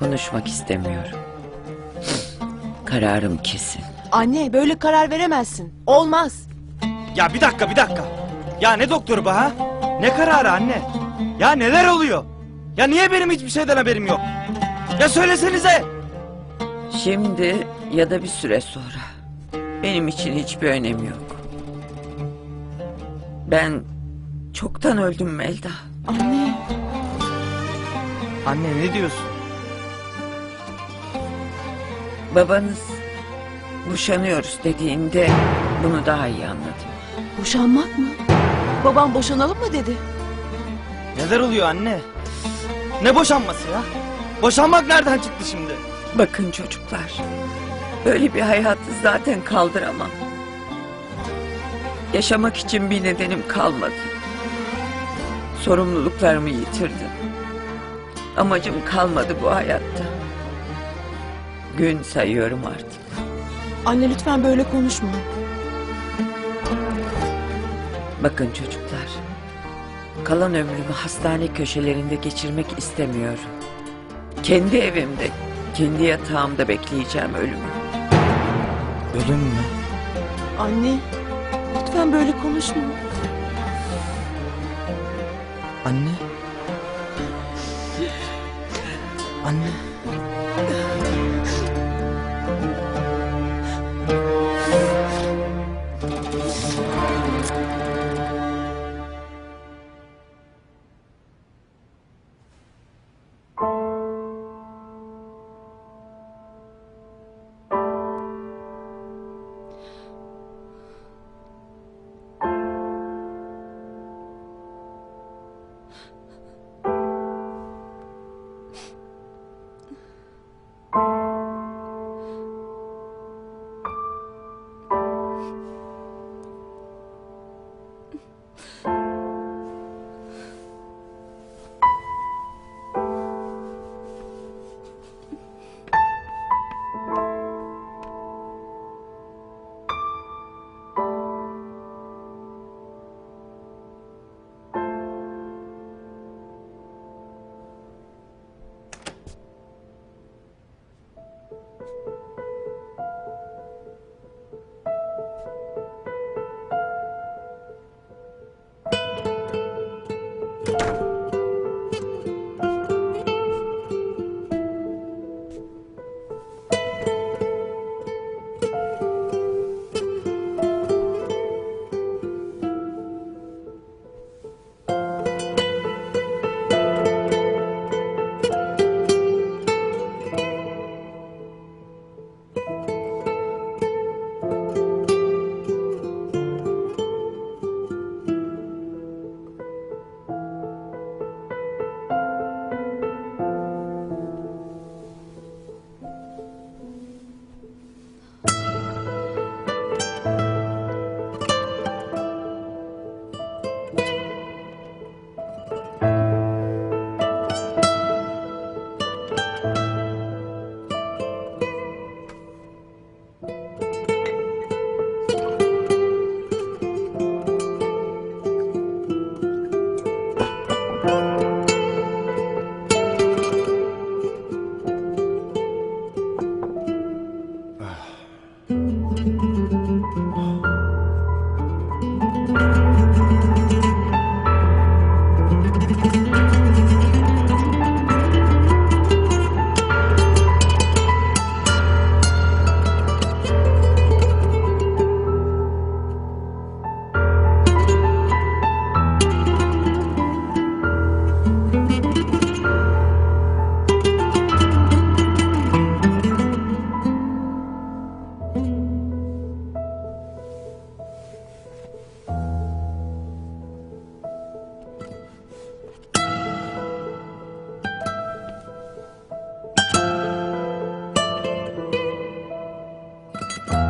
Konuşmak istemiyorum. Kararım kesin. Anne böyle karar veremezsin. Olmaz. Ya bir dakika bir dakika. Ya ne doktoru bu ha? Ne kararı anne? Ya neler oluyor? Ya niye benim hiçbir şeyden haberim yok? Ya söylesenize. Şimdi ya da bir süre sonra. Benim için hiçbir önemi yok. Ben çoktan öldüm Melda. Anne. Anne ne diyorsun? Babanız boşanıyoruz dediğinde bunu daha iyi anladım. Boşanmak mı? Babam boşanalım mı dedi. Neler oluyor anne? Ne boşanması ya? Boşanmak nereden çıktı şimdi? Bakın çocuklar. Böyle bir hayatı zaten kaldıramam. Yaşamak için bir nedenim kalmadı. Sorumluluklarımı yitirdim. Amacım kalmadı bu hayatta. Gün sayıyorum artık. Anne lütfen böyle konuşma. Bakın çocuklar. Kalan ömrümü hastane köşelerinde geçirmek istemiyorum. Kendi evimde, kendi yatağımda bekleyeceğim ölümü. Ölüm mü? Anne. Lütfen böyle konuşma. Anne. Anne. 唉。Bye.